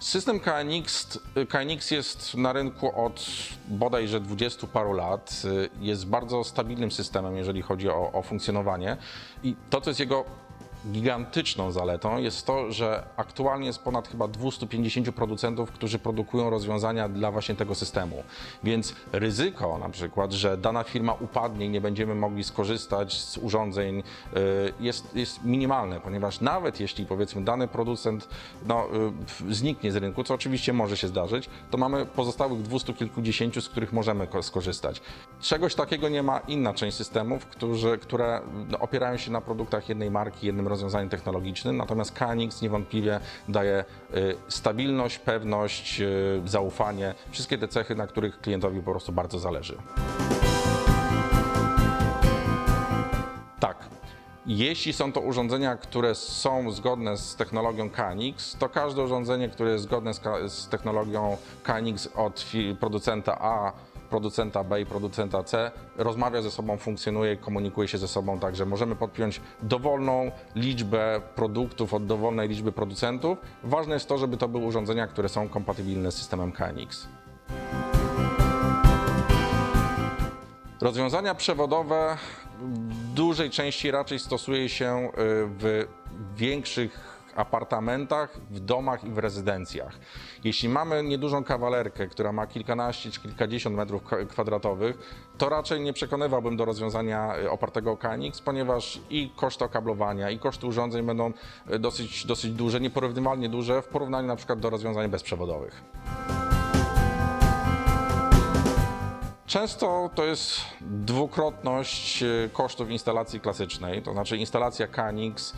System KNX, KNX jest na rynku od bodajże 20 paru lat. Jest bardzo stabilnym systemem, jeżeli chodzi o, o funkcjonowanie. I to, co jest jego gigantyczną zaletą jest to, że aktualnie jest ponad chyba 250 producentów, którzy produkują rozwiązania dla właśnie tego systemu. Więc ryzyko na przykład, że dana firma upadnie i nie będziemy mogli skorzystać z urządzeń y, jest, jest minimalne, ponieważ nawet jeśli powiedzmy dany producent no, y, zniknie z rynku, co oczywiście może się zdarzyć, to mamy pozostałych 200 kilkudziesięciu, z których możemy ko- skorzystać. Czegoś takiego nie ma inna część systemów, którzy, które no, opierają się na produktach jednej marki, jednym rozwiązaniu technologicznym, natomiast KNX niewątpliwie daje y, stabilność, pewność, y, zaufanie, wszystkie te cechy, na których klientowi po prostu bardzo zależy. Tak. Jeśli są to urządzenia, które są zgodne z technologią KNX, to każde urządzenie, które jest zgodne z, technologią KNX od producenta A, producenta B i producenta C, rozmawia ze sobą, funkcjonuje, komunikuje się ze sobą, także możemy podpiąć dowolną liczbę produktów od dowolnej liczby producentów. Ważne jest to, żeby to były urządzenia, które są kompatybilne z systemem KNX. Rozwiązania przewodowe w dużej części raczej stosuje się y, w większych apartamentach, w domach i w rezydencjach. Jeśli mamy niedużą kawalerkę, która ma kilkanaście czy kilkadziesiąt metrów kwa- kwadratowych, to raczej nie przekonywałbym do rozwiązania y, opartego o KNX, ponieważ i koszty okablowania, i koszty urządzeń będą y, dosyć, dosyć duże, nieporównywalnie duże w porównaniu na przykład do rozwiązań bezprzewodowych. Często to jest dwukrotność e, kosztów instalacji klasycznej, to znaczy instalacja KNX e,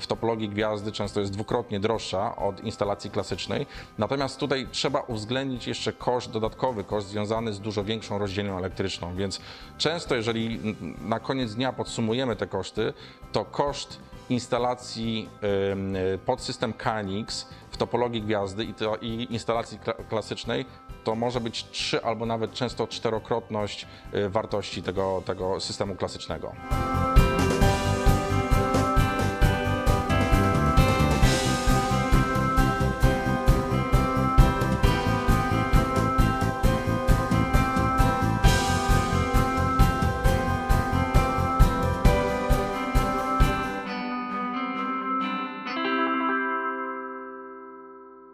w topologii gwiazdy często jest dwukrotnie droższa od instalacji klasycznej. Natomiast tutaj trzeba uwzględnić jeszcze koszt dodatkowy, koszt związany z dużo większą rozdzielnią elektryczną. Więc często, jeżeli na koniec dnia podsumujemy te koszty, to koszt instalacji ym, y, podsystem KNX w topologii gwiazdy i, to, i instalacji kla- klasycznej to może być trzy albo nawet często czterokrotność y, wartości tego, tego systemu klasycznego.